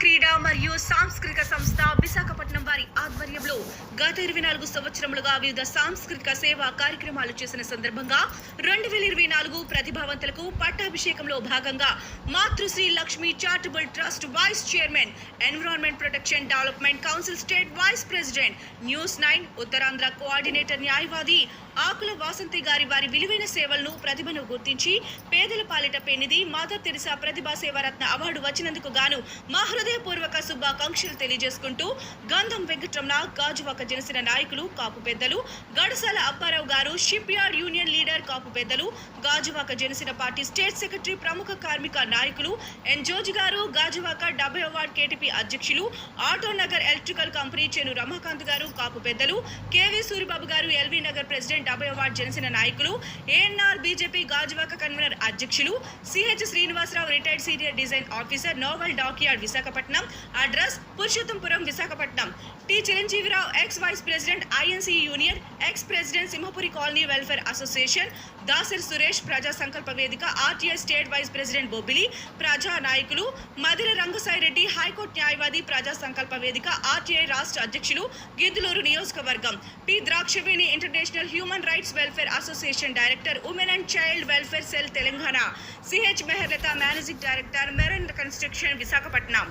క్రీడా మరియు సాంస్కృతిక సంస్థ విశాఖపట్నం వారి ఆధ్వర్యంలో గత ఇరవై నాలుగు సంవత్సరములుగా వివిధ సాంస్కృతిక సేవా కార్యక్రమాలు చేసిన సందర్భంగా రెండు వేల ఇరవై నాలుగు ప్రతిభావంతులకు పట్టాభిషేకంలో భాగంగా Matrusri Lakshmi charitable trust vice chairman environment protection development council state vice president news nine Uttarandhra coordinator న్యాయవాది ఆకుల వాసంతి గారి వారి విలువైన సేవలను ప్రతిభను గుర్తించి పేదల పాలిట పెన్నిది Mother Teresa Pratibha Sevaratna award వచ్చినందుకు గాను మా హృదయపూర్వక శుభాకాంక్షలు తెలియజేసుకుంటూ గంధం వెంకటరమణ గాజువాక జనసేన నాయకులు కాపు పెద్దలు Gadasala Apparao garu ship yard union leader Kapu పెద్దలు Gajuwaka Janasena party state secretary ప్రముఖ కార్మిక నాయకులు ఎన్ జోజి గారు గాజువాక డెబ్బై అవార్డ్ కేటీపీ అధ్యక్షులు auto Nagar electrical company చెను Ramakant garu Kapu పెద్దలు KV Suribabu garu LV Nagar president డెబ్బై అవార్డ్ జనసేన నాయకులు ఏఎన్ఆర్ బీజేపీ గాజువాక కన్వీనర్ అధ్యక్షులు CH Srinivasarao retired senior design officer naval dockyard Visakhapatnam address Purushothapuram Visakhapatnam. T Chiranjeevirao ex vice president INC union ex president Simhapuri colony welfare association Dasar Suresh Praja Sankalpa Vedika RTI state vice president Bobbili ప్రజా నాయకులు Madhira Rangasai Reddy high court న్యాయవాది ప్రజా Sankalpa Vedika RTI రాష్ట్ర అధ్యక్షులు గిద్దులూరు నియోజకవర్గం. P Drakshaveni international human rights welfare association director women women and child welfare cell telangana ch mehrlata managing director marine reconstruction visakhapatnam